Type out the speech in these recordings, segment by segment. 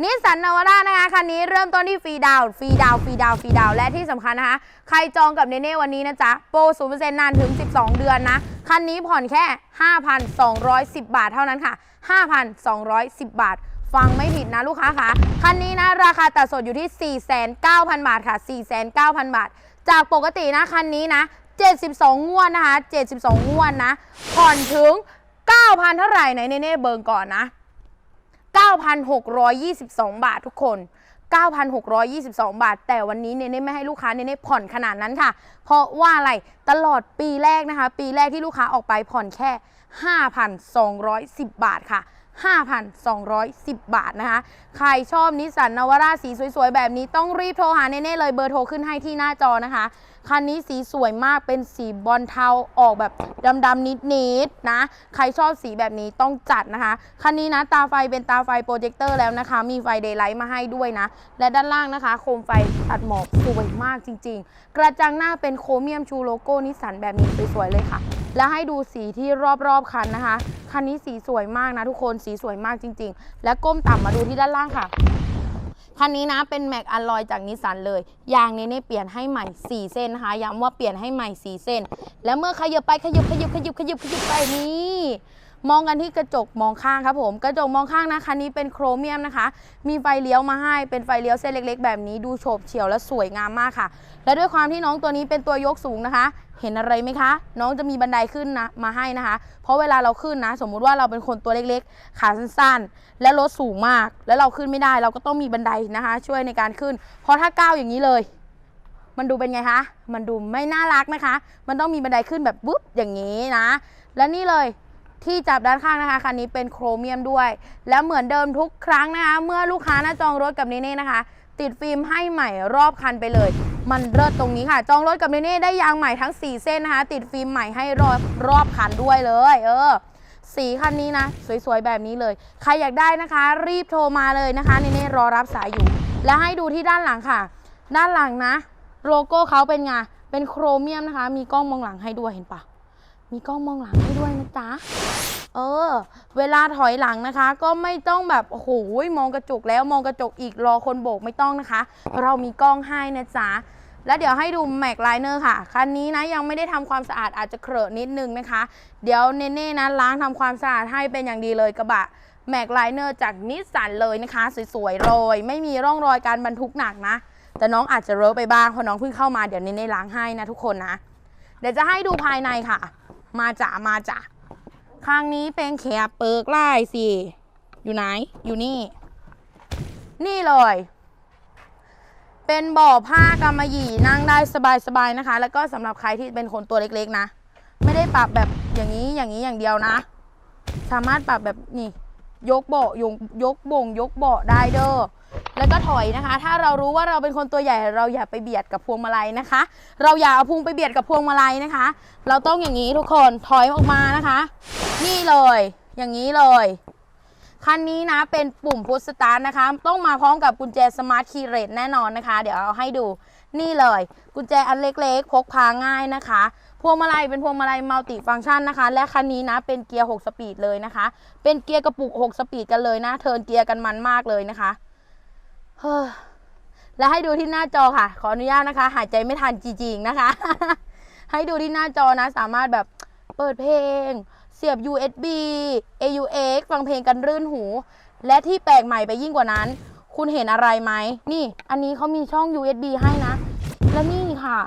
นิสสันนาวาร่านะคะคันนี้เริ่มต้นที่ฟรีดาวฟรีดาวฟรีดาวฟรีดาวและที่สำคัญนะคะ ใครจองกับเนเน่วันนี้นะจ๊ะ โปรศูนย์เปอร์เซ็นต์นานถึง 12 เดือนนะ คันนี้ผ่อนแค่ 5,210 บาทเท่านั้นค่ะ 5,210 บาท ฟังไม่ผิดนะลูกค้าค่ะ คันนี้นะ ราคาตัดสดอยู่ที่ 49,000บาทค่ะ 49,000 บาท จากปกตินะคันนี้นะ 72 งวดนะคะ 72 งวดนะ ผ่อนถึง 9,000 เท่าไหร่ไหนเนเน่เบิร์นก่อนนะ 9,622 บาททุกคน 9,622 บาท แต่วันนี้เนเน่ไม่ให้ลูกค้าเนเน่ผ่อนขนาดนั้นค่ะ เพราะว่าอะไรตลอดปีแรกนะคะ ปีแรกที่ลูกค้าออกไปผ่อนแค่ 5,210 บาทค่ะ 5,210 บาทนะคะ ใครชอบนิสสันนวร่าสีสวยๆ แบบนี้ต้องรีบโทรหาเน่ๆเลยเบอร์โทรขึ้นให้ที่หน้าจอนะคะ คันนี้สีสวยมากเป็นสีบอลเทาออกแบบดำๆนิดๆนะ ใครชอบสีแบบนี้ต้องจัดนะคะ คันนี้นะตาไฟเป็นตาไฟโปรเจคเตอร์แล้วนะคะ มีไฟเดย์ไลท์มาให้ด้วยนะ และด้านล่างนะคะ โคมไฟตัดหมอกสวยมากจริง ๆ กระจังหน้าเป็นโครเมียมชูโลโก้นิสสันแบบนี้สวยๆเลยค่ะ และให้ดูสีที่รอบๆคันนะคะ คันนี้สีสวยมากนะทุกคนสีสวยมากจริง ๆ และก้มต่ำมาดูที่ด้านล่างค่ะคันนี้นะเป็นแม็กอลลอยจากนิสสันเลย ยางนี้เนี่ยเปลี่ยนให้ใหม่ 4 เส้นนะคะย้ำว่าเปลี่ยนให้ใหม่ 4 เส้น แล้วเมื่อขยับไปขยับขยับขยับขยับขยับไปนี่มองกันที่กระจกมองข้างครับผม กระจกมองข้างนะคันนี้เป็นโครเมียมนะคะ มีไฟเลี้ยวมาให้เป็นไฟเลี้ยวเส้นเล็ก ๆ แบบนี้ดูโฉบเฉี่ยวและสวยงามมากค่ะ และด้วยความที่น้องตัวนี้เป็นตัวยกสูงนะคะ เห็นอะไรไหมคะ น้องจะมีบันไดขึ้นนะมาให้นะคะ เพราะเวลาเราขึ้นนะ สมมุติว่าเราเป็นคนตัวเล็กๆ ขาสั้นๆ และรถสูงมาก แล้วเราขึ้นไม่ได้ เราก็ต้องมีบันไดนะคะ ช่วยในการขึ้น เพราะถ้าก้าวอย่างนี้เลย มันดูเป็นไงคะ มันดูไม่น่ารักนะคะ มันต้องมีบันไดขึ้นแบบปุ๊บอย่างนี้นะ และนี่เลยที่จับด้านข้างนะคะคันนี้เป็นโครเมียมด้วย แล้วเหมือนเดิมทุกครั้งนะคะ เมื่อลูกค้านะจองรถกับเนเน่นะคะ ติดฟิล์มให้ใหม่รอบคันไปเลย มันเลิศตรงนี้ค่ะ จองรถกับเนเน่ได้ยางใหม่ทั้ง 4 เส้นนะคะ ติดฟิล์มใหม่ให้รอบรอบคันด้วยเลย เออ สีคันนี้นะ สวยๆ แบบนี้เลย ใครอยากได้นะคะ รีบโทรมาเลยนะคะเนเน่รอรับสายอยู่ และให้ดูที่ด้านหลังค่ะ ด้านหลังนะ โลโก้เขาเป็นไงเป็นโครเมียมนะคะ มีกล้องมองหลังให้ด้วยเห็นปะมีกล้องมองหลังให้ด้วยนะจ๊ะ เออ เวลาถอยหลังนะคะ ก็ไม่ต้องแบบโอ้โหมองกระจกแล้วมองกระจกอีกรอคนโบกไม่ต้องนะคะ เรามีกล้องให้นะจ๊ะแล้วเดี๋ยวให้ดูแม็กไลเนอร์ค่ะ คันนี้นะยังไม่ได้ทำความสะอาดอาจจะเครอะนิดนึงนะคะ เดี๋ยวเนเน่นะล้างทำความสะอาดให้เป็นอย่างดีเลยกระบะแม็กไลเนอร์จากนิสสันเลยนะคะ สวยๆเลยไม่มีร่องรอยการบรรทุกหนักนะ แต่น้องอาจจะเลอะไปบ้างเพราะน้องเพิ่งเข้ามาเดี๋ยวเนเน่ล้างให้นะทุกคนนะ เดี๋ยวจะให้ดูภายในค่ะ มาจ้ะมาจ้ะ ข้างนี้เป็นแขบเปิกไล่สิอยู่ไหน อยู่นี่ นี่เลย เป็นบ่อผ้ากำมะหยี่นั่งได้สบายๆนะคะ แล้วก็สำหรับใครที่เป็นคนตัวเล็กๆนะ ไม่ได้ปรับแบบอย่างนี้อย่างนี้อย่างเดียวนะ สามารถปรับแบบนี่ยกเบาะยกยกบ่งยกเบาะได้เด้อ แล้วก็ถอยนะคะ ถ้าเรารู้ว่าเราเป็นคนตัวใหญ่ เราอย่าไปเบียดกับพวงมาลัยนะคะ เราอย่าเอาพุงไปเบียดกับพวงมาลัยนะคะ เราต้องอย่างนี้ทุกคนถอยออกมานะคะ นี่เลย อย่างนี้เลย คันนี้นะเป็นปุ่มพุชสตาร์ทนะคะ ต้องมาพร้อมกับกุญแจสมาร์ทคีย์เรทแน่นอนนะคะ เดี๋ยวเอาให้ดูนี่เลย กุญแจอันเล็กๆ พกพาง่ายนะคะพวงมาลัยเป็นพวงมาลัยมัลติฟังก์ชันนะคะ และคันนี้นะเป็นเกียร์ 6 สปีดเลยนะคะ เป็นเกียร์กระปุก 6 สปีดกันเลยนะ เทิร์นเกียร์กันมันมากเลยนะคะเฮ้อและให้ดูที่หน้าจอค่ะ ขออนุญาตนะคะ หายใจไม่ทันจริงๆนะคะ ให้ดูที่หน้าจอนะ สามารถแบบเปิดเพลง สียบ USB AUX ฟังเพลงกันรื่นหู และที่แปลกใหม่ไปยิ่งกว่านั้น คุณเห็นอะไรไหม นี่อันนี้เขามีช่อง USB ให้นะ และนี่ค่ะ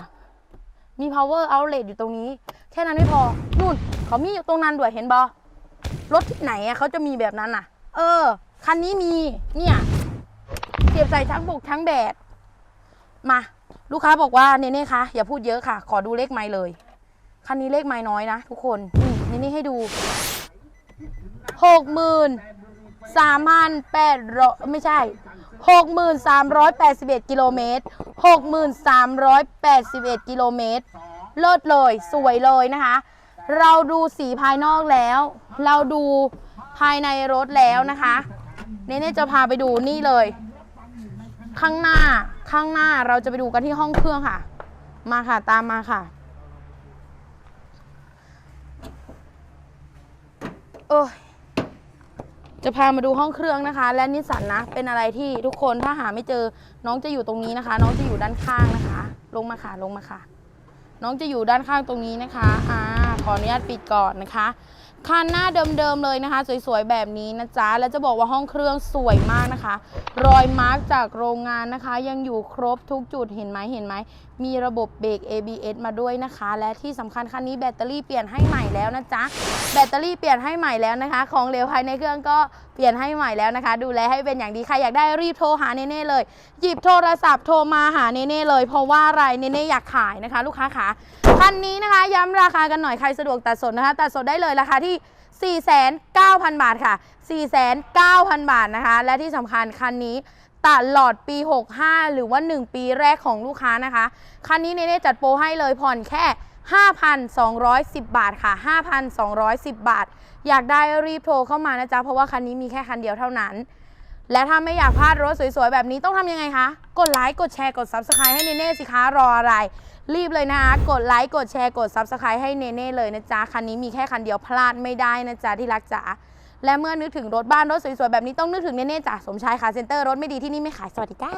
มี power outlet อยู่ตรงนี้ แค่นั้นไม่พอ นู่น เขามีอยู่ตรงนั้นด้วยเห็นบอรถที่ไหนอะเขาจะมีแบบนั้นน่ะ เออ คันนี้มี เนี่ย เสียบใส่ทั้งบกทั้งแบดมา ลูกค้าบอกว่าเนเน่คะอย่าพูดเยอะค่ะ ขอดูเลขไม้เลย คันนี้เลขไม้น้อยนะทุกคนนี่ นเน่ให้ดูหกหมื่นสามพันแปดร้อยไม่ใช่หกหมื่นสามร้อยแปดสิบเอ็ดกิโลเมตรหกหมื่นสามร้อยแปดสิบเอ็ดกิโลเมตรเลิศเลยสวยเลยนะคะ เราดูสีภายนอกแล้ว เราดูภายในรถแล้วนะคะเนเน่จะพาไปดูนี่เลย ข้างหน้าข้างหน้าเราจะไปดูกันที่ห้องเครื่องค่ะ มาค่ะตามมาค่ะ เออจะพามาดูห้องเครื่องนะคะ และนิสสันนะ เป็นอะไรที่ทุกคนถ้าหาไม่เจอ น้องจะอยู่ตรงนี้นะคะ น้องจะอยู่ด้านข้างนะคะ ลงมาค่ะลงมาค่ะ น้องจะอยู่ด้านข้างตรงนี้นะคะ อ่า ขออนุญาตปิดก่อนนะคะ คันหน้าเดิมๆเลยนะคะ สวยๆแบบนี้นะจ๊ะ แล้วจะบอกว่าห้องเครื่องสวยมากนะคะ รอยมาร์กจากโรงงานนะคะ ยังอยู่ครบทุกจุดเห็นไหมเห็นไหม มีระบบเบรก ABS มาด้วยนะคะ และที่สำคัญคันนี้แบตเตอรี่เปลี่ยนให้ใหม่แล้วนะจ๊ะ แบตเตอรี่เปลี่ยนให้ใหม่แล้วนะคะ ของเหลวภายในเครื่องก็เปลี่ยนให้ใหม่แล้วนะคะ ดูแลให้เป็นอย่างดีใครอยากได้รีบโทรหาเนเน่เลย หยิบโทรศัพท์โทรมาหาเนเน่เลย เพราะว่าอะไรเนเน่อยากขายนะคะ ลูกค้าขา คันนี้นะคะ ย้ำราคากันหน่อยใครสะดวกตัดสดนะคะ ตัดสดได้เลยราคาที่ 4,900 บาทค่ะ 4,900 บาทนะคะ และที่สำคัญคันนี้ตลอดปี 65 หรือว่า 1 ปีแรกของลูกค้านะคะ คันนี้เนเน่จัดโปรให้เลยผ่อนแค่ 5,210 บาทค่ะ 5,210 บาท อยากได้รีบโทรเข้ามานะจ๊ะ เพราะว่าคันนี้มีแค่คันเดียวเท่านั้น และถ้าไม่อยากพลาดรถสวยๆ แบบนี้ต้องทำยังไงคะ กดไลค์ กดแชร์ กด Subscribe ให้เนเน่สิคะรออะไร รีบเลยนะคะกดไลค์ กดแชร์ กด Subscribe ให้เนเน่เลยนะจ๊ะ คันนี้มีแค่คันเดียวพลาดไม่ได้นะจ๊ะที่รักจ๋า และเมื่อนึกถึงรถบ้านรถสวยๆ แบบนี้ต้องนึกถึงเนเน่จ้ะสมชายคาเซ็นเตอร์รถไม่ดีที่นี่ไม่ขายสวัสดีจ้า